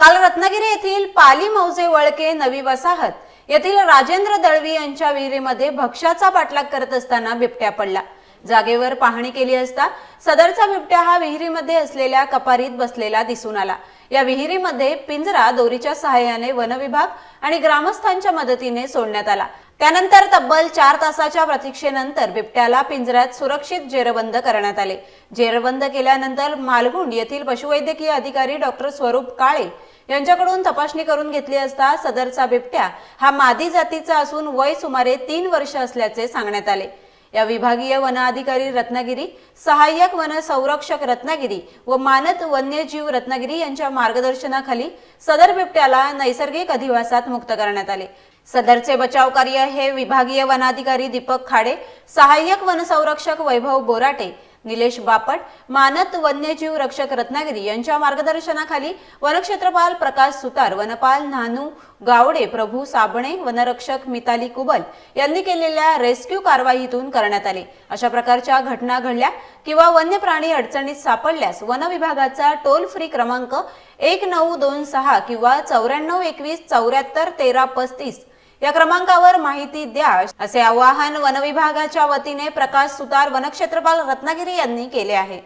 काल रत्नागिरी येथील पाली मौजे वळके नवी वसाहत येथील राजेंद्र दळवी यांच्या विहिरीमध्ये भक्ष्याचा पाठलाग करत असताना बिबट्या पडला. जागेवर पाहणी केली असता सदरचा बिबट्या हा विहिरीमध्ये असलेल्या कपारीत बसलेला दिसून आला. या विहिरीमध्ये पिंजरा दोरीच्या सहाय्याने वनविभाग आणि ग्रामस्थांच्या मदतीने सोडण्यात आला. त्यानंतर तब्बल चार तासाच्या प्रतीक्षेनंतर बिबट्याला पिंजऱ्यात सुरक्षित जेरबंद करण्यात आले. जेरबंद केल्यानंतर मालगुंड येथील पशुवैद्यकीय अधिकारी डॉक्टर स्वरूप काळे यांच्याकडून तपासणी करून घेतली असता सदरचा बिबट्या हा मादी जातीचा असून वय सुमारे तीन वर्ष असल्याचे सांगण्यात आले. या विभागीय वन अधिकारी रत्नागिरी सहाय्यक वन संरक्षक रत्नागिरी व मानद वन्यजीव रत्नागिरी यांच्या मार्गदर्शनाखाली सदर बिबट्याला नैसर्गिक अधिवासात मुक्त करण्यात आले. सदरचे बचाव कार्य हे विभागीय वनाधिकारी दीपक खाडे सहाय्यक वनसंरक्षक वैभव बोराटे निलेश बापट मानद वन्यजीव रक्षक रत्नागिरी यांच्या मार्गदर्शनाखाली वनक्षेत्रपाल प्रकाश सुतार वनपाल नानू गावडे प्रभू साबणे वनरक्षक मिताली कुबल यांनी केलेल्या रेस्क्यू कारवाईतून करण्यात आले. अशा प्रकारच्या घटना घडल्या किंवा वन्य प्राणी अडचणीत सापडल्यास वन विभागाचा टोल फ्री क्रमांक एक नऊ दोन सहा किंवा चौऱ्याण्णव एकवीस चौऱ्याहत्तर तेरा पस्तीस या क्रमांकावर माहिती द्या असे आवाहन वनविभागाच्या वतीने प्रकाश सुतार वनक्षेत्रपाल रत्नागिरी यांनी केले आहे.